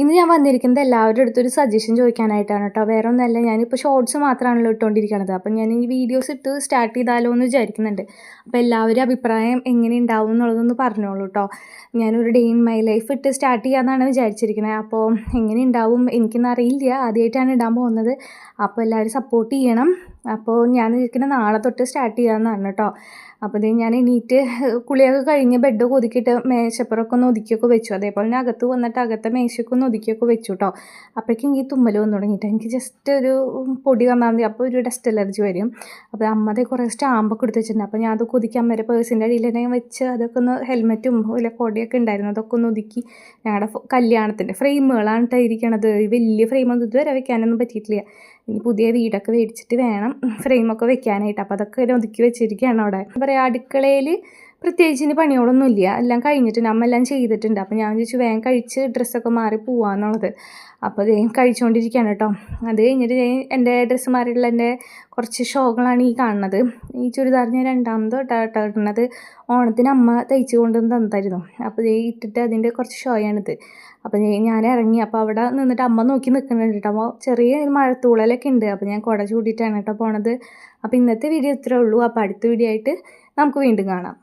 ഇന്ന് ഞാൻ വന്നിരിക്കുന്നത് എല്ലാവരുടെ അടുത്തൊരു സജഷൻ ചോദിക്കാനായിട്ടാണ് കേട്ടോ വേറെ ഒന്നല്ല ഞാനിപ്പോൾ ഷോർട്സ് മാത്രമാണല്ലോ ഇട്ടുകൊണ്ടിരിക്കുന്നത് അപ്പം ഞാൻ ഈ വീഡിയോസ് ഇട്ട് സ്റ്റാർട്ട് ചെയ്താലോ എന്ന് വിചാരിക്കുന്നുണ്ട്. അപ്പോൾ എല്ലാവരും അഭിപ്രായം എങ്ങനെ ഉണ്ടാവും എന്നുള്ളതൊന്ന് പറഞ്ഞോളൂ കേട്ടോ ഞാനൊരു ഡേ ഇൻ മൈ ലൈഫ് ഇട്ട് സ്റ്റാർട്ട് ചെയ്യാമെന്നാണ് വിചാരിച്ചിരിക്കുന്നത് അപ്പോൾ എങ്ങനെ ഉണ്ടാവും എനിക്കൊന്നും അറിയില്ല. ആദ്യമായിട്ടാണ് ഇടാൻ പോകുന്നത്. അപ്പോൾ എല്ലാവരും സപ്പോർട്ട് ചെയ്യണം. അപ്പോൾ ഞാൻ ഇരിക്കുന്ന നാളെ തൊട്ട് സ്റ്റാർട്ട് ചെയ്യാമെന്നാണ് കേട്ടോ അപ്പോൾ ഇത് ഞാൻ എണീറ്റ് കുളിയൊക്കെ കഴിഞ്ഞ് ബെഡ് ഒതുക്കിയിട്ട് മേശപ്പുറമൊക്കെ ഒന്ന് ഒതുക്കിയൊക്കെ വെച്ചു. അതേപോലെ തന്നെ അകത്ത് വന്നിട്ട് അകത്തെ മേശയൊക്കെ ഒന്ന് ഒതുക്കിയൊക്കെ വെച്ചു കേട്ടോ അപ്പോഴേക്കും എനിക്ക് തുമ്മൽ വന്നു തുടങ്ങിയിട്ട്. എനിക്ക് ജസ്റ്റ് ഒരു പൊടി വന്നാൽ മതി. അപ്പോൾ ഒരു ഡസ്റ്റ് അലർജി വരും. അപ്പോൾ അമ്മതെ കുറേ സ്റ്റാമ്പൊക്കെ എടുത്ത് വെച്ചിട്ടുണ്ട്. അപ്പോൾ ഞാൻ അത് കൊതിക്കാൻ വരെ പേഴ്സിന്റെ അടിയിൽ തന്നെ വെച്ച് അതൊക്കെ ഒന്ന് ഹെൽമെറ്റും ഇല്ല കൊടിയൊക്കെ ഉണ്ടായിരുന്നു. അതൊക്കെ ഒന്ന് ഒതുക്കി ഞങ്ങളുടെ കല്യാണത്തിന്റെ ഫ്രെയിമുകളാണ് ഇരിക്കണത്. വലിയ ഫ്രെയിമൊന്നും ഇതുവരെ വെക്കാനൊന്നും പറ്റിയിട്ടില്ല. ഇനി പുതിയ വീടൊക്കെ മേടിച്ചിട്ട് വേണം. ഫ്രെയിമൊക്കെ വെക്കാനായിട്ട്. അപ്പോൾ അതൊക്കെ ഒതുക്കി വെച്ചിരിക്കുകയാണ് അവിടെ. എന്താ പറയുക അടുക്കളയിൽ പ്രത്യേകിച്ച് ഇനി പണികളൊന്നുമില്ല. എല്ലാം കഴിഞ്ഞിട്ടുണ്ട് അമ്മ എല്ലാം ചെയ്തിട്ടുണ്ട്. അപ്പോൾ ഞാൻ ചോദിച്ചു വേഗം കഴിച്ച് ഡ്രസ്സൊക്കെ മാറി പോവാന്നുള്ളത് അപ്പോൾ അത് കഴിച്ചുകൊണ്ടിരിക്കുകയാണ് കേട്ടോ. അത് കഴിഞ്ഞിട്ട് എന്റെ ഡ്രസ്സ് മാറിയിട്ടുള്ള എന്റെ കുറച്ച് ഷോകളാണ് ഈ കാണുന്നത്. ഈ ചുരിദാർ ഞാൻ രണ്ടാമതോ ഇടുന്നത് ഓണത്തിന് അമ്മ തയ്ച്ച് കൊണ്ടുവന്ന് തന്നായിരുന്നു അപ്പോൾ ഇത് ഇട്ടിട്ട് അതിന്റെ കുറച്ച് ഷോയാണിത്. അപ്പോൾ ഞാൻ ഇറങ്ങി. അപ്പോൾ അവിടെ നിന്നിട്ട് അമ്മ നോക്കി നിൽക്കുന്നുണ്ട് കേട്ടോ. അപ്പോൾ ചെറിയ മഴത്തൂളലൊക്കെ ഉണ്ട്. അപ്പോൾ ഞാൻ കുട ചൂടിയിട്ടാണ് കേട്ടോ പോണത്. അപ്പോൾ ഇന്നത്തെ വീഡിയോ ഇത്രേ ഉള്ളൂ. അപ്പോൾ അടുത്ത വീഡിയോ ആയിട്ട് നമുക്ക് വീണ്ടും കാണാം.